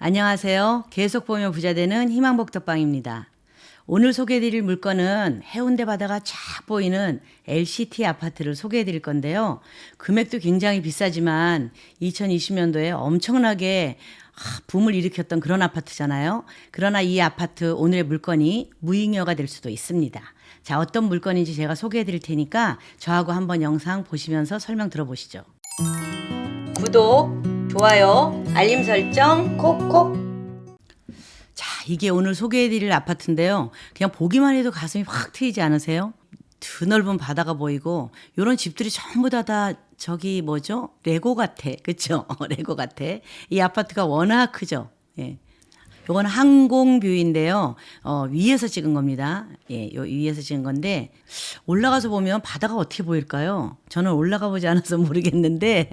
안녕하세요. 계속 보면 부자 되는 희망복덕방입니다. 오늘 소개해드릴 물건은 해운대 바다가 쫙 보이는 LCT 아파트를 소개해드릴 건데요. 금액도 굉장히 비싸지만 2020년도에 엄청나게 아, 붐을 일으켰던 그런 아파트잖아요. 그러나 이 아파트 오늘의 물건이 무잉여가 될 수도 있습니다. 자, 어떤 물건인지 제가 소개해 드릴 테니까 저하고 한번 영상 보시면서 설명 들어보시죠. 구독, 좋아요, 알림 설정 콕콕. 자, 이게 오늘 소개해 드릴 아파트인데요. 그냥 보기만 해도 가슴이 확 트이지 않으세요? 드넓은 바다가 보이고 요런 집들이 전부 다 다 저기 뭐죠? 레고 같아. 그쵸? 레고 같아. 이 아파트가 워낙 크죠. 예. 요건 항공뷰인데요. 어, 위에서 찍은 겁니다. 예, 요 위에서 찍은 건데 올라가서 보면 바다가 어떻게 보일까요? 저는 올라가 보지 않아서 모르겠는데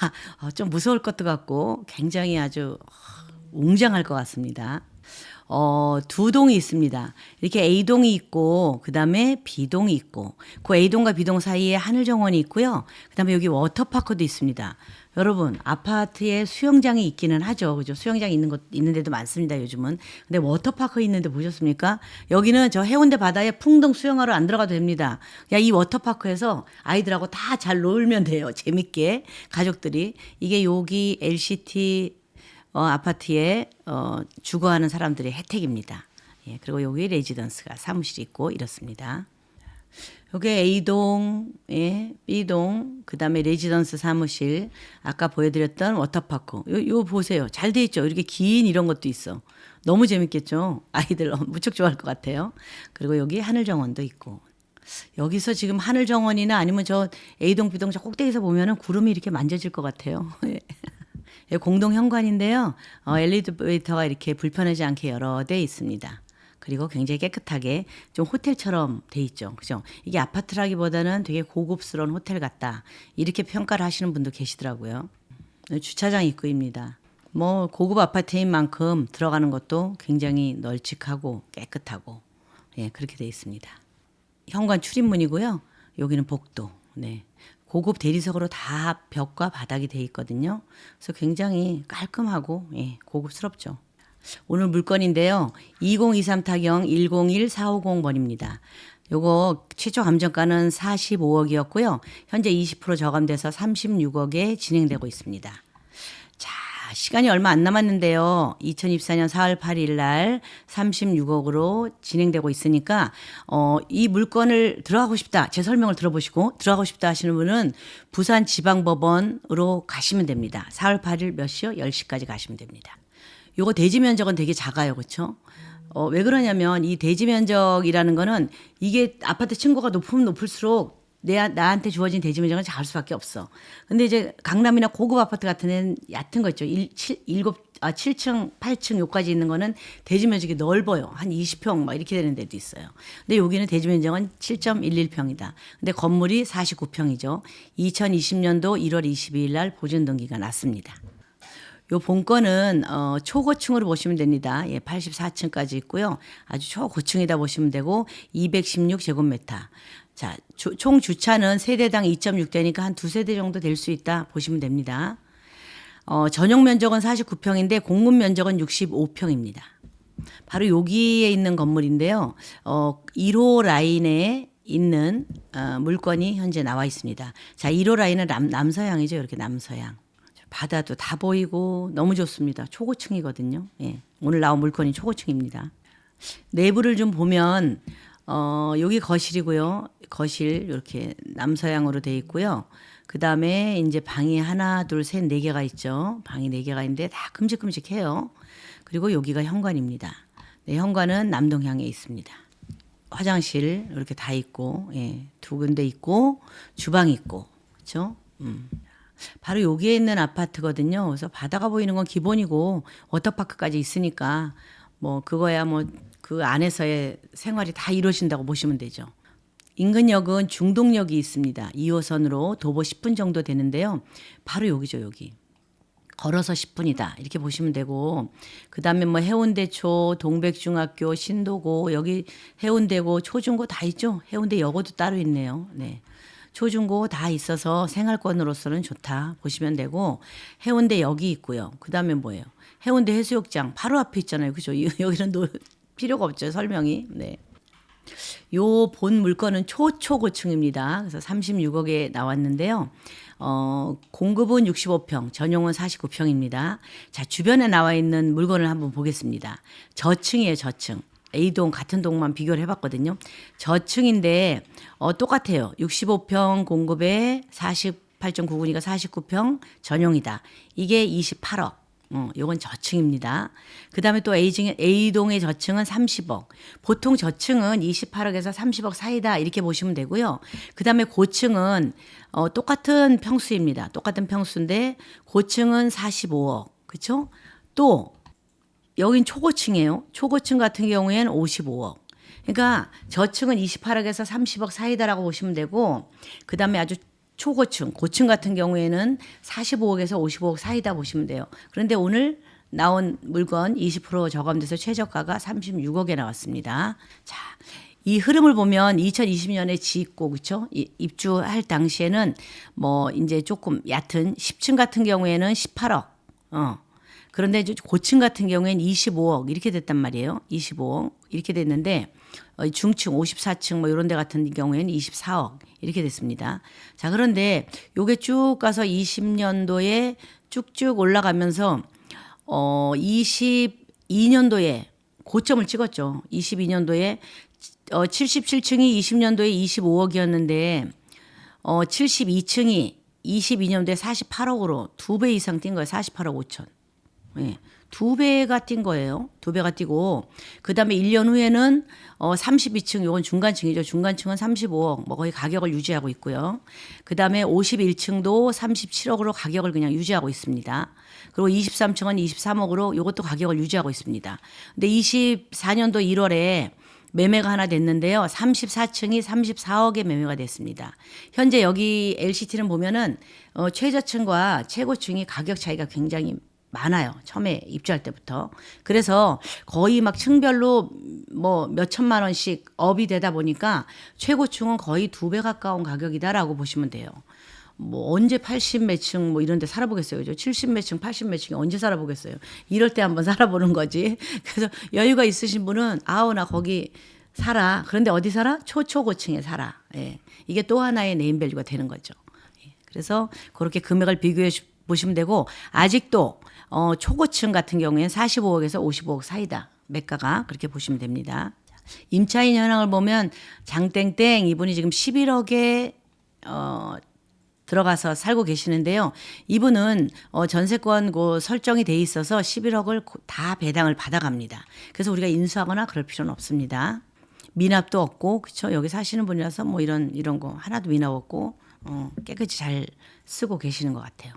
아, 어, 좀 무서울 것도 같고 굉장히 아주 웅장할 것 같습니다. 어, 두 동이 있습니다. 이렇게 A동이 있고, 그 다음에 B동이 있고, 그 A동과 B동 사이에 하늘정원이 있고요. 그 다음에 여기 워터파크도 있습니다. 여러분, 아파트에 수영장이 있기는 하죠. 그죠? 수영장 있는 곳, 있는 데도 많습니다, 요즘은. 근데 워터파크 있는 데 보셨습니까? 여기는 저 해운대 바다에 풍덩 수영하러 안 들어가도 됩니다. 그냥 이 워터파크에서 아이들하고 다 잘 놀면 돼요. 재밌게. 가족들이. 이게 여기 LCT 어, 아파트에 어, 주거하는 사람들의 혜택입니다. 예, 그리고 여기 레지던스가 사무실이 있고 이렇습니다. 여기 A동, 예, B동, 그 다음에 레지던스 사무실, 아까 보여드렸던 워터파크. 요, 요 보세요. 잘 돼 있죠? 이렇게 긴 이런 것도 있어. 너무 재밌겠죠? 아이들 무척 좋아할 것 같아요. 그리고 여기 하늘정원도 있고. 여기서 지금 하늘정원이나 아니면 저 A동, B동 저 꼭대기에서 보면은 구름이 이렇게 만져질 것 같아요. 예. 예, 공동 현관인데요. 어, 엘리베이터가 이렇게 불편하지 않게 여러 대 있습니다. 그리고 굉장히 깨끗하게 좀 호텔처럼 돼 있죠. 그죠? 이게 아파트라기보다는 되게 고급스러운 호텔 같다. 이렇게 평가를 하시는 분도 계시더라고요. 네, 주차장 입구입니다. 뭐 고급 아파트인 만큼 들어가는 것도 굉장히 널찍하고 깨끗하고 예, 그렇게 돼 있습니다. 현관 출입문이고요. 여기는 복도. 네. 고급 대리석으로 다 벽과 바닥이 돼 있거든요. 그래서 굉장히 깔끔하고 예, 고급스럽죠. 오늘 물건인데요. 2023 타경 101450번입니다. 요거 최초 감정가는 45억이었고요. 현재 20% 저감돼서 36억에 진행되고 있습니다. 자, 시간이 얼마 안 남았는데요. 2024년 4월 8일 날 36억으로 진행되고 있으니까 어, 이 물건을 들어가고 싶다. 제 설명을 들어보시고 들어가고 싶다 하시는 분은 부산 지방법원으로 가시면 됩니다. 4월 8일 몇 시요? 10시까지 가시면 됩니다. 요거 대지 면적은 되게 작아요. 그렇죠? 어, 왜 그러냐면 이 대지 면적이라는 거는 이게 아파트 층고가 높으면 높을수록 내 나한테 주어진 대지 면적은 작을 수밖에 없어. 근데 이제 강남이나 고급 아파트 같은 데는 얕은 거 있죠. 1, 7, 7, 아, 7층, 8층 요까지 있는 거는 대지 면적이 넓어요. 한 20평 막 이렇게 되는 데도 있어요. 근데 여기는 대지 면적은 7.11평이다. 근데 건물이 49평이죠. 2020년도 1월 22일 날 보존 등기가 났습니다. 요 본건은 어, 초고층으로 보시면 됩니다. 예, 84층까지 있고요. 아주 초고층이다 보시면 되고 216제곱미터. 자, 주, 총 주차는 세대당 2.6대니까 한 두 세대 정도 될 수 있다 보시면 됩니다. 어, 전용 면적은 49평인데 공급 면적은 65평입니다. 바로 여기에 있는 건물인데요. 어, 1호 라인에 있는 어, 물건이 현재 나와 있습니다. 자, 1호 라인은 남, 남서향이죠. 이렇게 남서향. 바다도 다 보이고 너무 좋습니다. 초고층이거든요. 예. 오늘 나온 물건이 초고층입니다. 내부를 좀 보면 어, 여기 거실이고요. 거실 이렇게 남서향으로 돼 있고요. 그 다음에 이제 방이 하나, 둘, 셋, 네 개가 있죠. 방이 네 개가 있는데 다 큼직큼직해요. 그리고 여기가 현관입니다. 네, 현관은 남동향에 있습니다. 화장실 이렇게 다 있고, 예, 두 군데 있고, 주방 있고, 그렇죠? 음. 바로 여기에 있는 아파트거든요. 그래서 바다가 보이는 건 기본이고 워터파크까지 있으니까 뭐 그거야 뭐 그 안에서의 생활이 다 이루어진다고 보시면 되죠. 인근역은 중동역이 있습니다. 2호선으로 도보 10분 정도 되는데요. 바로 여기죠, 여기. 걸어서 10분이다. 이렇게 보시면 되고, 그 다음에 뭐 해운대초, 동백중학교, 신도고, 여기 해운대고, 초중고 다 있죠? 해운대 여고도 따로 있네요. 네. 초중고 다 있어서 생활권으로서는 좋다 보시면 되고 해운대 여기 있고요. 그다음에 뭐예요? 해운대 해수욕장 바로 앞에 있잖아요. 그죠? 이- 여기는 노, 필요가 없죠. 설명이. 네. 요 본 물건은 초초고층입니다. 그래서 36억에 나왔는데요. 어, 공급은 65평, 전용은 49평입니다. 자, 주변에 나와 있는 물건을 한번 보겠습니다. 저층이에요, 저층. A동 같은 동만 비교를 해봤거든요. 저층인데 어, 똑같아요. 65평 공급에 48.99니까 49평 전용이다. 이게 28억. 어, 요건 저층입니다. 그 다음에 또 A층, A동의 저층은 30억. 보통 저층은 28억에서 30억 사이다. 이렇게 보시면 되고요. 그 다음에 고층은 어, 똑같은 평수입니다. 똑같은 평수인데 고층은 45억. 그쵸? 또 여긴 초고층이에요. 초고층 같은 경우에는 55억. 그러니까 저층은 28억에서 30억 사이다라고 보시면 되고 그다음에 아주 초고층, 고층 같은 경우에는 45억에서 55억 사이다 보시면 돼요. 그런데 오늘 나온 물건 20% 저감돼서 최저가가 36억에 나왔습니다. 자, 이 흐름을 보면 2020년에 짓고 그렇죠? 입주할 당시에는 뭐 이제 조금 얕은 10층 같은 경우에는 18억. 어. 그런데 이제 고층 같은 경우에는 25억 이렇게 됐단 말이에요. 25억 이렇게 됐는데 어, 중층 54층 뭐 이런 데 같은 경우에는 24억 이렇게 됐습니다. 자, 그런데 요게 쭉 가서 20년도에 쭉쭉 올라가면서 어 22년도에 고점을 찍었죠. 22년도에 어 77층이 20년도에 25억이었는데 어 72층이 22년도에 48억으로 두 배 이상 뛴 거예요. 48억 5천. 예. 두 배가 뛴 거예요. 두 배가 뛰고 그다음에 1년 후에는 어 32층 요건 중간층이죠. 중간층은 35억 뭐 거의 가격을 유지하고 있고요. 그다음에 51층도 37억으로 가격을 그냥 유지하고 있습니다. 그리고 23층은 23억으로 요것도 가격을 유지하고 있습니다. 근데 24년도 1월에 매매가 하나 됐는데요. 34층이 34억에 매매가 됐습니다. 현재 여기 LCT는 보면은 어, 최저층과 최고층이 가격 차이가 굉장히 많아요. 처음에 입주할 때부터. 그래서 거의 막 층별로 뭐 몇천만 원씩 업이 되다 보니까 최고층은 거의 두 배 가까운 가격이다라고 보시면 돼요. 뭐 언제 80몇 층 뭐 이런 데 살아보겠어요. 그죠? 70몇 층, 80몇 층이 언제 살아보겠어요. 이럴 때 한번 살아보는 거지. 그래서 여유가 있으신 분은 아우 나 거기 살아. 그런데 어디 살아? 초초고층에 살아. 예. 이게 또 하나의 네임밸류가 되는 거죠. 예. 그래서 그렇게 금액을 비교해 주- 보시면 되고 아직도 어, 초고층 같은 경우에는 45억에서 55억 사이다. 매가가 그렇게 보시면 됩니다. 자, 임차인 현황을 보면 장땡땡 이분이 지금 11억에 어, 들어가서 살고 계시는데요. 이분은 어, 전세권 고 설정이 돼 있어서 11억을 고- 다 배당을 받아갑니다. 그래서 우리가 인수하거나 그럴 필요는 없습니다. 미납도 없고 그렇죠. 여기 사시는 분이라서 뭐 이런 이런 거 하나도 미납 없고 어, 깨끗이 잘 쓰고 계시는 것 같아요.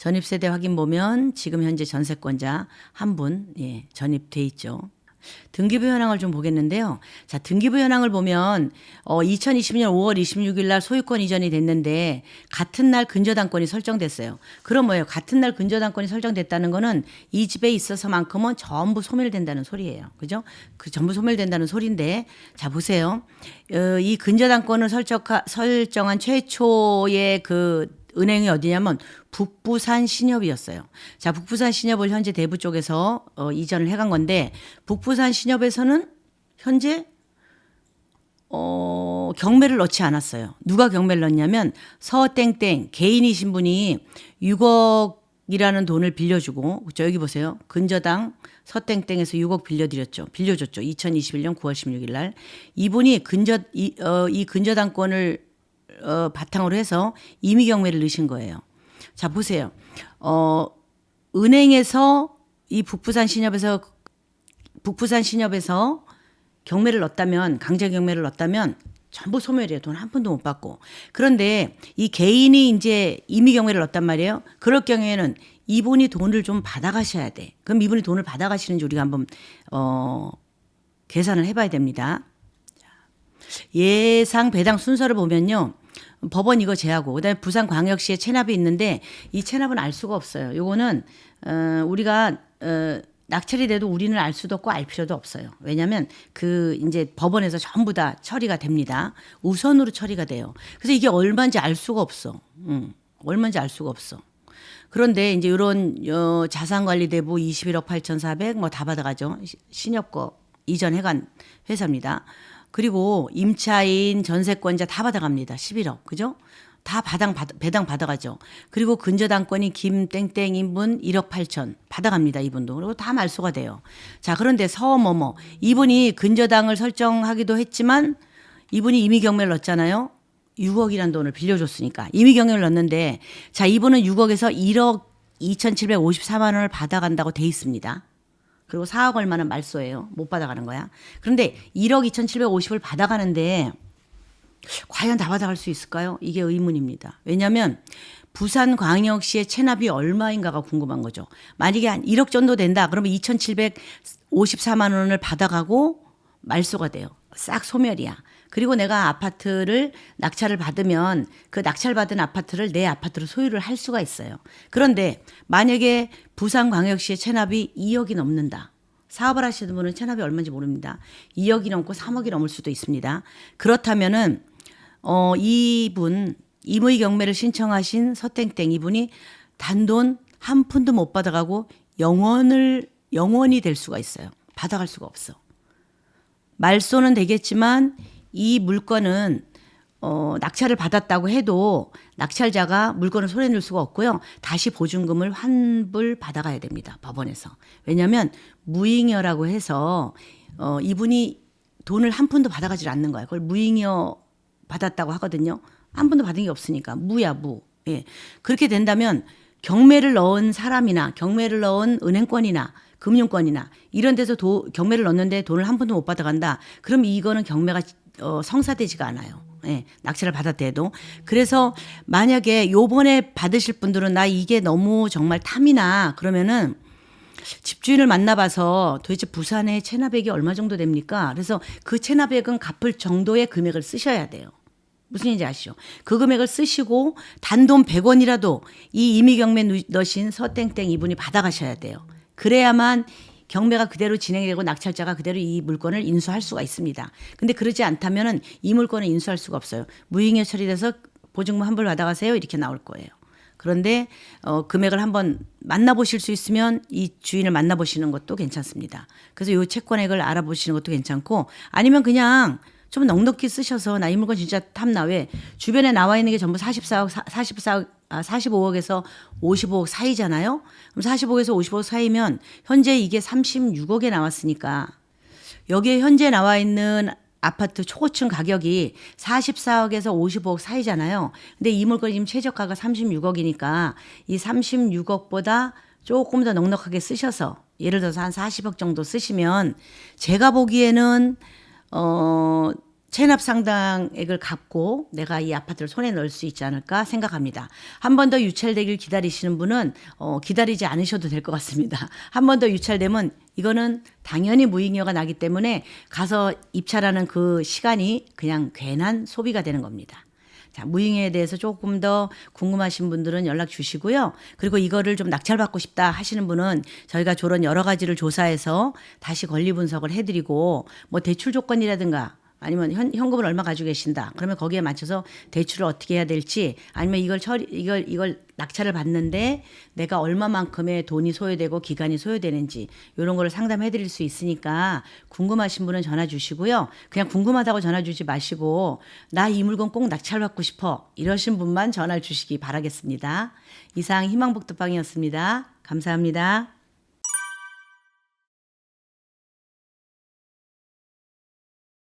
전입 세대 확인 보면 지금 현재 전세권자 한 분 예, 전입돼 있죠. 등기부 현황을 좀 보겠는데요. 자, 등기부 현황을 보면 어 2020년 5월 26일 날 소유권 이전이 됐는데 같은 날 근저당권이 설정됐어요. 그럼 뭐예요? 같은 날 근저당권이 설정됐다는 거는 이 집에 있어서만큼은 전부 소멸된다는 소리예요. 그죠? 그 전부 소멸된다는 소리인데 자, 보세요. 어, 이 근저당권을 설정하, 설정한 최초의 그 은행이 어디냐면 북부산 신협이었어요. 자, 북부산 신협을 현재 대부 쪽에서 어, 이전을 해간 건데 북부산 신협에서는 현재 어, 경매를 넣지 않았어요. 누가 경매를 넣냐면 서땡땡 개인이신 분이 6억이라는 돈을 빌려주고 저 여기 보세요. 근저당 서땡땡에서 6억 빌려드렸죠. 빌려줬죠. 2021년 9월 16일 날 이분이 근저 이, 어, 이 근저당권을 어, 바탕으로 해서 임의 경매를 넣으신 거예요. 자 보세요. 어, 은행에서 이 북부산 신협에서 북부산 신협에서 경매를 넣었다면 강제 경매를 넣었다면 전부 소멸이에요. 돈 한 푼도 못 받고. 그런데 이 개인이 이제 임의 경매를 넣었단 말이에요. 그럴 경우에는 이분이 돈을 좀 받아가셔야 돼. 그럼 이분이 돈을 받아가시는지 우리가 한번 어 계산을 해봐야 됩니다. 예상 배당 순서를 보면요. 법원 이거 제하고 그다음에 부산광역시에 체납이 있는데 이 체납은 알 수가 없어요. 요거는 어 우리가 어 낙찰이 돼도 우리는 알 수도 없고 알 필요도 없어요. 왜냐하면 그 이제 법원에서 전부 다 처리가 됩니다. 우선으로 처리가 돼요. 그래서 이게 얼마인지 알 수가 없어. 음, 얼마인지 알 수가 없어. 그런데 이제 이런 어, 자산관리대부 21억 8,400 뭐 다 받아가죠. 시- 신협거 이전해간 회사입니다. 그리고 임차인 전세권자 다 받아갑니다. 11억 그죠? 다 받ang 받, 배당 받아가죠. 그리고 근저당권이 김땡땡 인분 1억 8천 받아갑니다. 이분도 그리고 다 말소가 돼요. 자 그런데 서머머 이분이 근저당을 설정하기도 했지만 이분이 이미 경매를 넣었잖아요. 6억이란 돈을 빌려줬으니까 이미 경매를 넣었는데 자 이분은 6억에서 1억 2,754만 원을 받아간다고 돼 있습니다. 그리고 4억 얼마는 말소예요. 못 받아가는 거야. 그런데 1억 2,750을 받아가는데 과연 다 받아갈 수 있을까요? 이게 의문입니다. 왜냐하면 부산광역시의 체납이 얼마인가가 궁금한 거죠. 만약에 한 1억 정도 된다. 그러면 2,754만 원을 받아가고 말소가 돼요. 싹 소멸이야. 그리고 내가 아파트를 낙찰을 받으면 그 낙찰받은 아파트를 내 아파트로 소유를 할 수가 있어요. 그런데 만약에 부산광역시의 체납이 2억이 넘는다. 사업을 하시는 분은 체납이 얼마인지 모릅니다. 2억이 넘고 3억이 넘을 수도 있습니다. 그렇다면은 어 이분 임의 경매를 신청하신 서땡땡 이분이 단돈 한 푼도 못 받아가고 영원을 영원이 될 수가 있어요. 받아갈 수가 없어. 말소는 되겠지만 이 물건은 어, 낙찰을 받았다고 해도 낙찰자가 물건을 손해낼 수가 없고요. 다시 보증금을 환불 받아가야 됩니다. 법원에서. 왜냐하면 무잉여라고 해서 어, 이분이 돈을 한 푼도 받아가질 않는 거예요. 그걸 무잉여 받았다고 하거든요. 한 푼도 받은 게 없으니까 무야 무. 예. 그렇게 된다면 경매를 넣은 사람이나 경매를 넣은 은행권이나 금융권이나 이런 데서 도, 경매를 넣는데 돈을 한 푼도 못 받아간다. 그럼 이거는 경매가 어, 성사되지가 않아요. 예, 낙찰을 받았대도. 그래서 만약에 요번에 받으실 분들은 나 이게 너무 정말 탐이나 그러면은 집주인을 만나봐서 도대체 부산의 체납액이 얼마 정도 됩니까? 그래서 그 체납액은 갚을 정도의 금액을 쓰셔야 돼요. 무슨 얘기인지 아시죠? 그 금액을 쓰시고 단돈 100원이라도 이 누- 넣으신 서땡땡 이분이 받아가셔야 돼요. 그래야만 경매가 그대로 진행되고 낙찰자가 그대로 이 물건을 인수할 수가 있습니다. 근데 그러지 않다면은 이 물건을 인수할 수가 없어요. 무잉여 처리돼서 보증금 환불 받아가세요 이렇게 나올 거예요. 그런데 어, 금액을 한번 만나보실 수 있으면 이 주인을 만나보시는 것도 괜찮습니다. 그래서 이 채권액을 알아보시는 것도 괜찮고 아니면 그냥 좀 넉넉히 쓰셔서 나 이 물건 진짜 탐나 왜 주변에 나와 있는 게 전부 44억, 44억, 아, 45억에서 55억 사이잖아요. 그럼 45억에서 55억 사이면 현재 이게 36억에 나왔으니까 여기에 현재 나와 있는 아파트 초고층 가격이 44억에서 55억 사이잖아요. 근데 이 물건 지금 최저가가 36억이니까 이 36억보다 조금 더 넉넉하게 쓰셔서 예를 들어서 한 40억 정도 쓰시면 제가 보기에는 어 체납 상당액을 갚고 내가 이 아파트를 손에 넣을 수 있지 않을까 생각합니다. 한 번 더 유찰되길 기다리시는 분은 어, 기다리지 않으셔도 될 것 같습니다. 한 번 더 유찰되면 이거는 당연히 무익료가 나기 때문에 가서 입찰하는 그 시간이 그냥 괜한 소비가 되는 겁니다. 자, 무잉에 대해서 조금 더 궁금하신 분들은 연락 주시고요. 그리고 이거를 좀 낙찰받고 싶다 하시는 분은 저희가 저런 여러 가지를 조사해서 다시 권리 분석을 해드리고 뭐 대출 조건이라든가 아니면 현, 현금을 얼마 가지고 계신다. 그러면 거기에 맞춰서 대출을 어떻게 해야 될지 아니면 이걸 처리 이걸 이걸 낙찰을 받는데 내가 얼마만큼의 돈이 소요되고 기간이 소요되는지 이런 거를 상담해 드릴 수 있으니까 궁금하신 분은 전화 주시고요. 그냥 궁금하다고 전화 주지 마시고 나 이 물건 꼭 낙찰 받고 싶어 이러신 분만 전화 주시기 바라겠습니다. 이상 희망복도방이었습니다. 감사합니다.